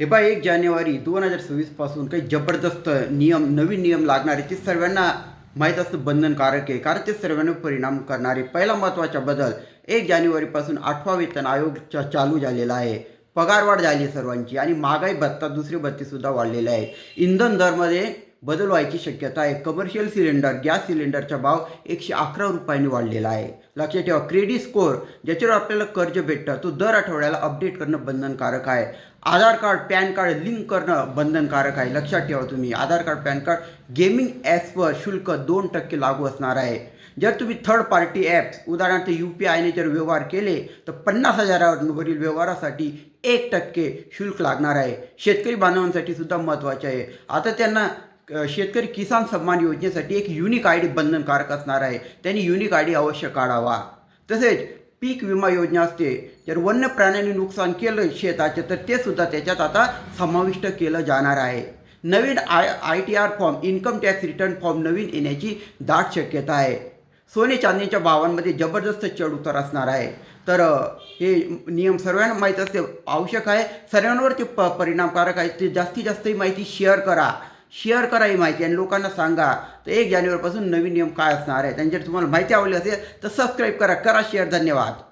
हे बा एक जानेवारी दोन हजार सव्वीसपासून काही जबरदस्त नियम नवीन नियम लागणार आहे ते सर्वांना माहीत असणं बंधनकारक आहे. कारण ते सर्वांना परिणाम करणारे. पहिला महत्त्वाचा बदल एक जानेवारीपासून आठवा वेतन आयोग चा- चालू झालेला आहे. पगारवाढ झाली आहे सर्वांची आणि महागाई भत्ता दुसरी भत्तीसुद्धा वाढलेले आहे. इंधन दरमध्ये बदल व्हायची शक्यता आहे. कमर्शियल सिलेंडर गॅस सिलेंडरचा भाव एकशे अकरा रुपयांनी वाढलेला आहे. लक्षात ठेवा क्रेडिट स्कोअर ज्याच्यावर आपल्याला कर्ज भेटतं तो दर आठवड्याला अपडेट करणं बंधनकारक आहे. Aadhaar card PAN card link करणं बंधनकारक आहे. लक्षात ठेवा तुम्ही Aadhaar card PAN card gaming ॲप्सवर शुल्क दोन टक्के लागू असणार आहे. जर तुम्ही थर्ड पार्टी ॲप्स उदाहरणार्थ यू पी आयने जर व्यवहार केले तर पन्नास हजारावरील व्यवहारासाठी एक टक्के शुल्क लागणार आहे. शेतकरी बांधवांसाठी सुद्धा महत्त्वाचे आहे. आता त्यांना शेतकरी किसान सन्मान योजनेसाठी एक युनिक आय डी बंधनकारक असणार आहे. त्यांनी युनिक आय डी अवश्य काढावा. तसेच पीक विमा योजना असते. जर वन्य प्राण्यांनी नुकसान केलं शेताचे तर ते सुद्धा त्याच्यात आता समाविष्ट केलं जाणार आहे. नवीन I I T R form income tax return form नवीन येण्याची दाट शक्यता आहे. सोने चांदीच्या भावांमध्ये जबरदस्त चढ उतार असणार आहे. तर हे नियम सर्वांना माहीत असते आवश्यक आहे. सर्वांवर ते प परिणामकारक आहे. ते जास्तीत जास्त माहिती शेअर करा. शेअर करा ही माहिती आणि लोकांना सांगा. तर एक जानेवारीपासून नवीन नियम काय असणार आहे? त्यांच्यावर तुम्हाला माहिती आवडली असेल तर सबस्क्राईब करा. करा शेअर धन्यवाद.